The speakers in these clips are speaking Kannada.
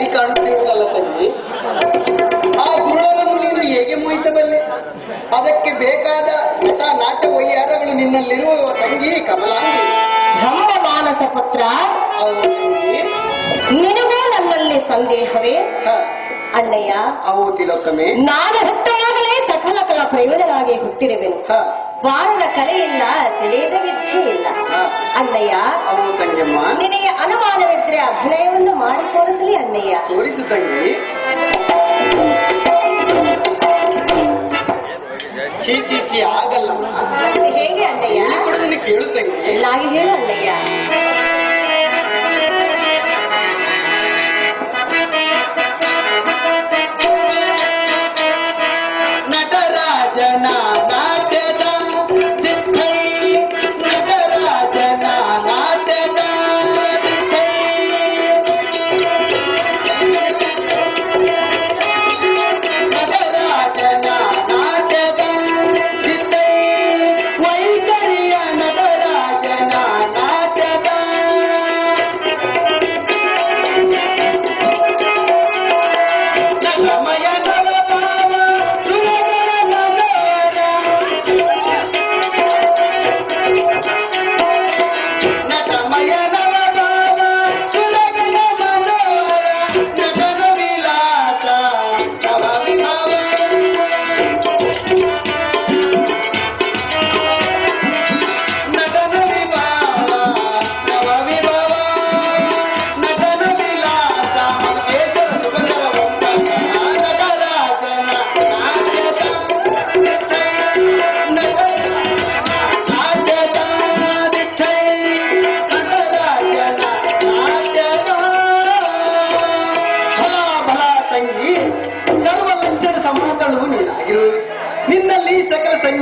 ಅಲ್ಲಿ ಕಾಣುತ್ತಿರುವುದಲ್ಲ ತಂಗಿ ಆ ದುರುಳರನ್ನು ನೀನು ಹೇಗೆ ಮೋಹಿಸಬಲ್ಲೆ ಅದಕ್ಕೆ ಬೇಕಾದ ನಟ ನಾಟ್ಯ ವೈಯಾರಗಳು ನಿನ್ನಲ್ಲಿರುವ ತಂಗಿ ಕಮಲಾಂಗಿ. ಬ್ರಹ್ಮ ಮಾನಸ ಪುತ್ರ. ನಿನಗೂ ನನ್ನಲ್ಲಿ ಸಂದೇಹವೇ? ಅಣ್ಣಯ್ಯ ಅವು ತಿಲೋತ್ತಮೆ. ನಾನು ಹುಟ್ಟುವಾಗಲೇ ಸಕಲ ಕಲಾ ಪ್ರಯೋಜನವಾಗಿ ಹುಟ್ಟಿರುವೆನು ಬಾರದ ಕಲೆಯಿಲ್ಲ ತಿಳಿಯದ ವಿದ್ಯೆ ಇಲ್ಲ. ಅಣ್ಣಯ್ಯ ಅವು ನಿನಗೆ ಅನುಮಾನವಿದ್ರೆ ಅಭಿನಯವನ್ನು ಮಾಡಿ ತೋರಿಸಲಿ ಅಣ್ಣಯ್ಯ ತೋರಿಸು ತಂಗಿ ಚೀ ಚೀ ಚೀ ಆಗಲ್ಲ ಹೇಗೆ ಅಣ್ಣಯ್ಯ ಕೂಡ ಕೇಳು ತಂಗಿ ಹೇಳು ಅಣ್ಣಯ್ಯ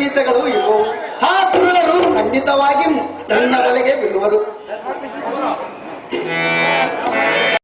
ಸಂಗೀತಗಳು ಇವು. ಆ ದುರುಳರು ಖಂಡಿತವಾಗಿ ನನ್ನ ಬಲೆಗೆ ಬೀಳುವರು.